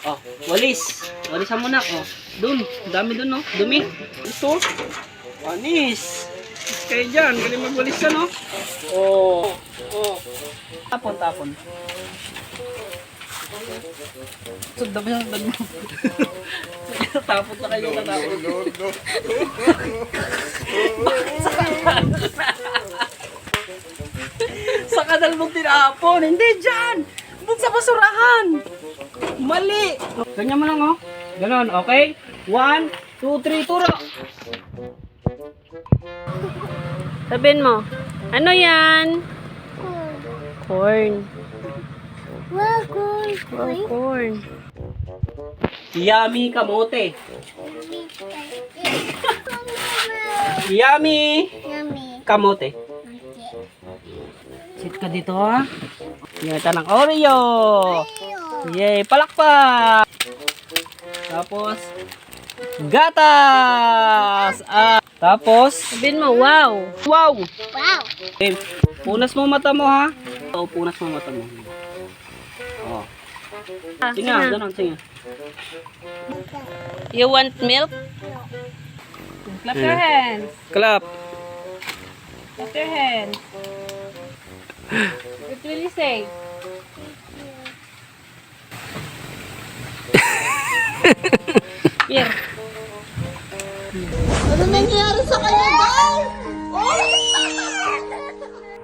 Oh, walis. Walisan mo na. Oh, dun. Dami dun, no? Dumi. Ito. Anis. Kayo dyan. Galing magwalis yan, no? Oh. Oh. Tapon, tapon. Sundam yung dag mo. tapon na kayo na tapon. sa kanal mong tinapon. Hindi dyan. Sa basurahan. Mali. Ganyan mo lang, oh. Ganon, okay? One, two, three, turo. Sabihin mo, ano yan? Corn. Well, good. Wow, corn. Yummy kamote. Yummy Yummy. kamote. Sit ka dito, ha? Yan ito ng Oreo. Yay, palakpak. Tapos, gatas. Ah, tapos, Sabihin mo, wow. wow. Wow. Okay, punas mo mata mo ha. Oo, punas mo mata mo. Oh. Ah, Sige nga, ganun, sige. You want milk? Clap your hands. Clap. Clap your hands. What will you say? Here. Ano nangyari sa kanya, guys?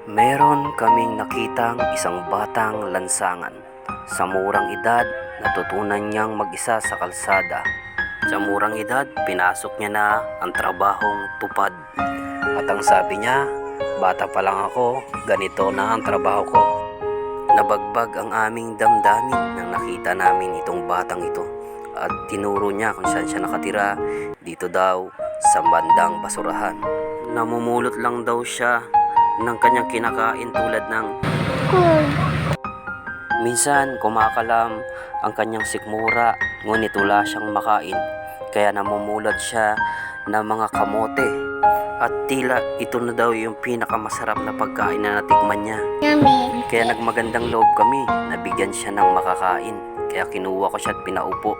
Meron kaming nakitang isang batang lansangan. Sa murang edad, natutunan niyang mag-isa sa kalsada. Sa murang edad, pinasok niya na ang trabahong tupad. At ang sabi niya, bata pa lang ako, ganito na ang trabaho ko. Nabagbag ang aming damdamin nang nakita namin itong batang ito. At tinuro niya kung saan siya nakatira, dito daw sa bandang basurahan. Namumulot lang daw siya ng kanyang kinakain tulad ng Cool. minsan kumakalam ang kanyang sikmura ngunit wala siyang makain kaya namumulad siya ng mga kamote. At tila ito na daw yung pinakamasarap na pagkain na natikman niya. Yummy. kaya nagmagandang loob kami. Nabigyan siya ng makakain. Kaya kinuha ko siya at pinaupo.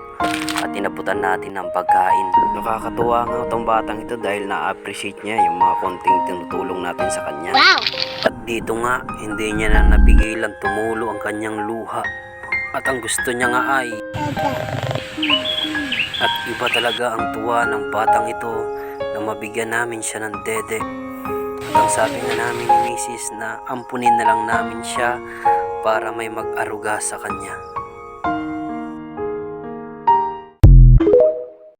At inabutan natin ng pagkain. Nakakatuwa nga itong batang ito dahil na-appreciate niya yung mga konting tinutulong natin sa kanya. Wow. at dito nga, hindi niya na napigilan tumulo ang kanyang luha. At ang gusto niya nga ay, at iba talaga ang tuwa ng batang ito na mabigyan namin siya ng dede. At ang sabi nga namin ni Mrs. na ampunin na lang namin siya para may mag-aruga sa kanya.